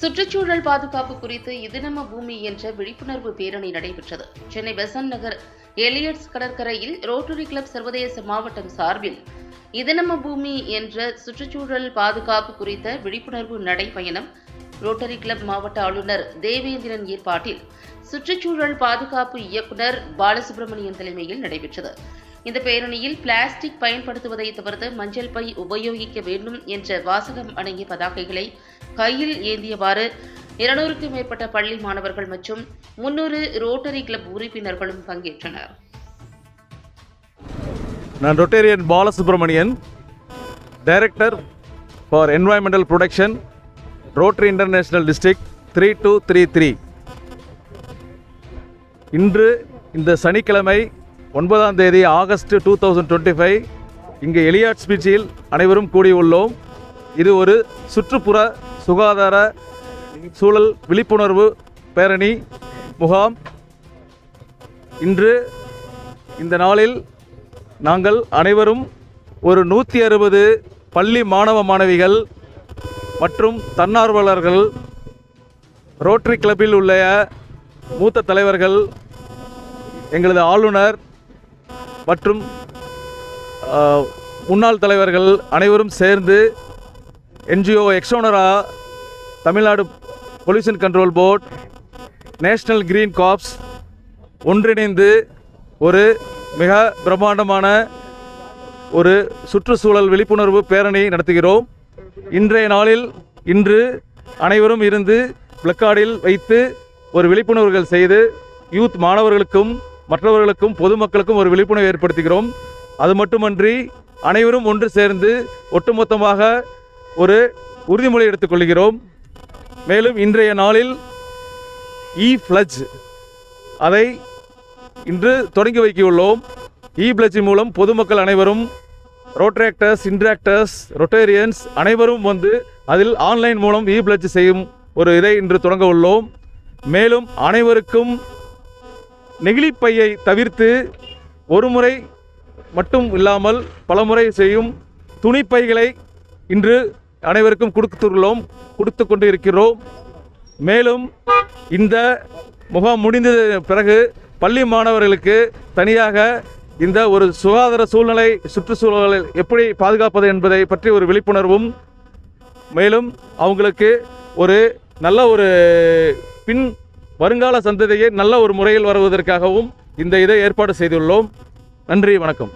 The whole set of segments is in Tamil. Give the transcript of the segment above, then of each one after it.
சுற்றுச்சூழல் பாதுகாப்பு குறித்து இது நம்ம பூமி என்ற விழிப்புணர்வு பேரணி நடைபெற்றது. சென்னை பெசன் நகர் எலியட்ஸ் கடற்கரையில் ரோட்டரி கிளப் சர்வதேச மாவட்டம் சார்பில் இது நம்ம பூமி என்ற சுற்றுச்சூழல் பாதுகாப்பு குறித்த விழிப்புணர்வு நடைபயணம் ரோட்டரி கிளப் மாவட்ட ஆளுநர் தேவேந்திரன் ஏற்பாட்டில் சுற்றுச்சூழல் பாதுகாப்பு இயக்குனர் பாலசுப்ரமணியன் தலைமையில் நடைபெற்றது. இந்த பேரணியில் பிளாஸ்டிக் பயன்படுத்துவதை தவிர்த்து மஞ்சள் பை உபயோகிக்க வேண்டும் என்ற வாசகம் அடங்கிய பதாகைகளை கையில் ஏந்தியவாறு இருநூறுக்கும் மேற்பட்ட பள்ளி மாணவர்கள் மற்றும் முன்னூறு ரோட்டரி கிளப் உறுப்பினர்களும் பங்கேற்றனர். நான் Rotarian Balasubramanian director for environmental protection Rotary international district three two three three இன்று இந்த சனிக்கிழமை ஒன்பதாம் தேதி August two thousand twenty five இங்கே எலியாட் ஸ்பீச்சில் அனைவரும் கூடியுள்ளோம். இது ஒரு சுற்றுப்புற சுகாதார சூழல் விழிப்புணர்வு பேரணி முகாம். இன்று இந்த நாளில் நாங்கள் அனைவரும் ஒரு நூற்றி அறுபது பள்ளி மாணவ மாணவிகள் மற்றும் தன்னார்வலர்கள் ரோட்டரி கிளப்பில் உள்ள மூத்த தலைவர்கள் எங்களது ஆளுநர் மற்றும் முன்னாள் தலைவர்கள் அனைவரும் சேர்ந்து NGO Exnora Tamil Nadu Pollution Control Board National Green Corps ஒன்றிணைந்து ஒரு மிக பிரம்மாண்டமான ஒரு சுற்றுச்சூழல் விழிப்புணர்வு பேரணி நடத்துகிறோம். இன்றைய நாளில் இன்று அனைவரும் இருந்து பிளக்கார்டில் வைத்து ஒரு விழிப்புணர்வுகள் செய்து யூத் மாணவர்களுக்கும் மற்றவர்களுக்கும் பொதுமக்களுக்கும் ஒரு விழிப்புணர்வு ஏற்படுத்துகிறோம். அது மட்டுமன்றி அனைவரும் ஒன்று சேர்ந்து ஒட்டுமொத்தமாக ஒரு உறுதிமொழி எடுத்துக்கொள்கிறோம். மேலும் இன்றைய நாளில் இ ஃப்ளஜ் அதை இன்று தொடங்கி வைக்கியுள்ளோம் இ பிளட்ஜ் மூலம் பொதுமக்கள் அனைவரும் ரோட்ராக்டர்ஸ் இன்ட்ராக்டர்ஸ் ரொட்டேரியன்ஸ் அனைவரும் வந்து அதில் ஆன்லைன் மூலம் இ பிளட்ஜ் செய்யும் ஒரு இதை இன்று தொடங்க உள்ளோம். மேலும் அனைவருக்கும் நெகிழிப்பையை தவிர்த்து ஒரு முறை மட்டும் இல்லாமல் பலமுறை செய்யும் துணிப்பைகளை இன்று அனைவருக்கும் கொடுத்துள்ளோம் கொடுத்து கொண்டு இருக்கிறோம் மேலும் இந்த முகாம் முடிந்த பிறகு பள்ளி மாணவர்களுக்கு தனியாக இந்த ஒரு சுகாதார சூழ்நிலை சுற்றுச்சூழலை எப்படி பாதுகாப்பது என்பதை பற்றி ஒரு விழிப்புணர்வும் மேலும் அவங்களுக்கு ஒரு நல்ல ஒரு பின் வருங்கால சந்ததியை நல்ல ஒரு முறையில் வருவதற்காகவும் இந்த இதை ஏற்பாடு செய்துள்ளோம். நன்றி வணக்கம்.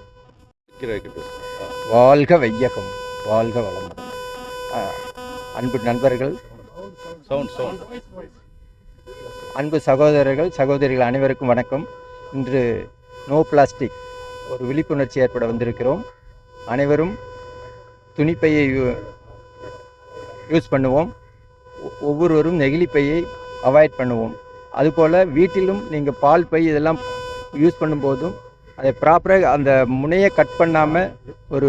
வாழ்க வையகம் வாழ்க வளமுடன். ஆ, அன்பு நண்பர்கள் அன்பு சகோதரர்கள் சகோதரிகள் அனைவருக்கும் வணக்கம். இன்று நோ பிளாஸ்டிக் ஒரு விழிப்புணர்ச்சி ஏற்பட வந்திருக்கிறோம். அனைவரும் துணிப்பையை யூ- யூஸ் பண்ணுவோம். ஒவ்வொருவரும் நெகிழிப்பையை அவாய்ட் பண்ணுவோம். அதுபோல் வீட்டிலும் நீங்கள் பால் பை இதெல்லாம் யூஸ் பண்ணும்போதும் அதை ப்ராப்பராக அந்த முனையை கட் பண்ணாமல் ஒரு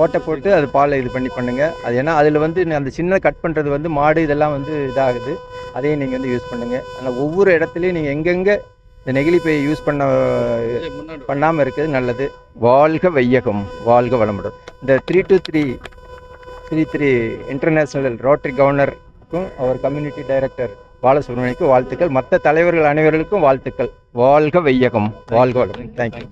ஓட்டை போட்டு அது பாலை இது பண்ணி பண்ணுங்கள் அது ஏன்னா அதில் வந்து அந்த சின்ன கட் பண்ணுறது வந்து மாடு இதெல்லாம் வந்து இதாகுது. அதையும் நீங்கள் வந்து யூஸ் பண்ணுங்கள் ஆனால் ஒவ்வொரு இடத்துலையும் நீங்கள் எங்கெங்கே இந்த நெகிழி பையை யூஸ் பண்ண பண்ணாமல் இருக்கிறது நல்லது. வாழ்க வையகம் வாழ்க வளமுடன். இந்த three two three three three International Rotary கவர்னருக்கும் அவர் கம்யூனிட்டி டைரக்டர் பாலசுப்ரமணியக்கும் வாழ்த்துக்கள். மற்ற தலைவர்கள் அனைவர்களுக்கும் வாழ்த்துக்கள். வாழ்க வையகம். வாழ்க வளம் தேங்க்யூ